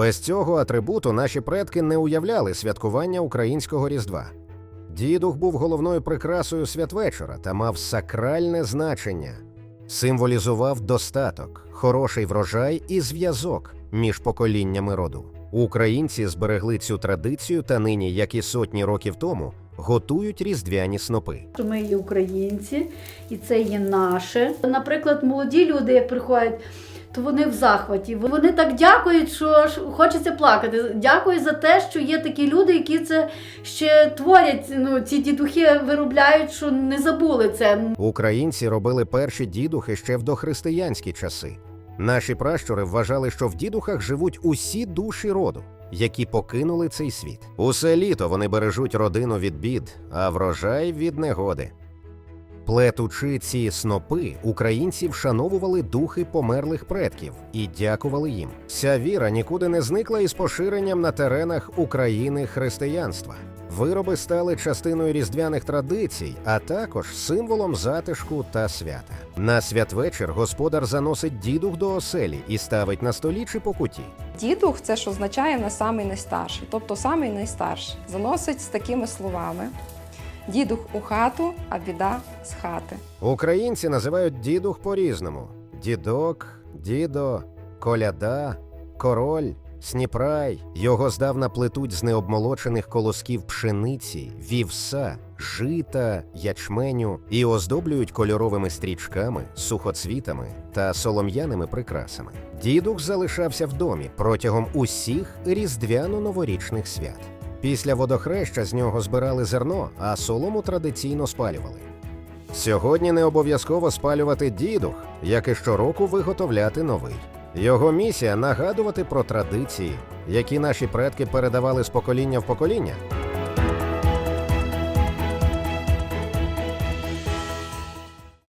Без цього атрибуту наші предки не уявляли святкування українського Різдва. Дідух був головною прикрасою святвечора та мав сакральне значення, символізував достаток, хороший врожай і зв'язок між поколіннями роду. Українці зберегли цю традицію та нині, як і сотні років тому, готують різдвяні снопи. ми є українці, і це є наше. Наприклад, молоді люди, як приходять, то вони в захваті. Вони так дякують, що хочеться плакати. Дякую за те, що є такі люди, які це ще творять. Ну ці дідухи виробляють, що не забули це. Українці робили перші дідухи ще в дохристиянські часи. Наші пращури вважали, що в дідухах живуть усі душі роду, які покинули цей світ. Усе літо вони бережуть родину від бід, а врожай від негоди. Плетучи ці снопи, українці вшановували духи померлих предків і дякували їм. Ця віра нікуди не зникла із поширенням на теренах України християнства. Вироби стали частиною різдвяних традицій, а також символом затишку та свята. На святвечір господар заносить дідух до оселі і ставить на столі чи по куті. Дідух це ж означає на самий найстарший, тобто самий найстарший. Заносить з такими словами: дідух у хату, а біда з хати. Українці називають дідух по-різному: дідок, дідо, коляда, король, сніпрай. Його здавна плетуть з необмолочених колосків пшениці, вівса, жита, ячменю і оздоблюють кольоровими стрічками, сухоцвітами та солом'яними прикрасами. Дідух залишався в домі протягом усіх різдвяно-новорічних свят. Після водохреща з нього збирали зерно, а солому традиційно спалювали. Сьогодні не обов'язково спалювати дідух, як і щороку виготовляти новий. Його місія нагадувати про традиції, які наші предки передавали з покоління в покоління,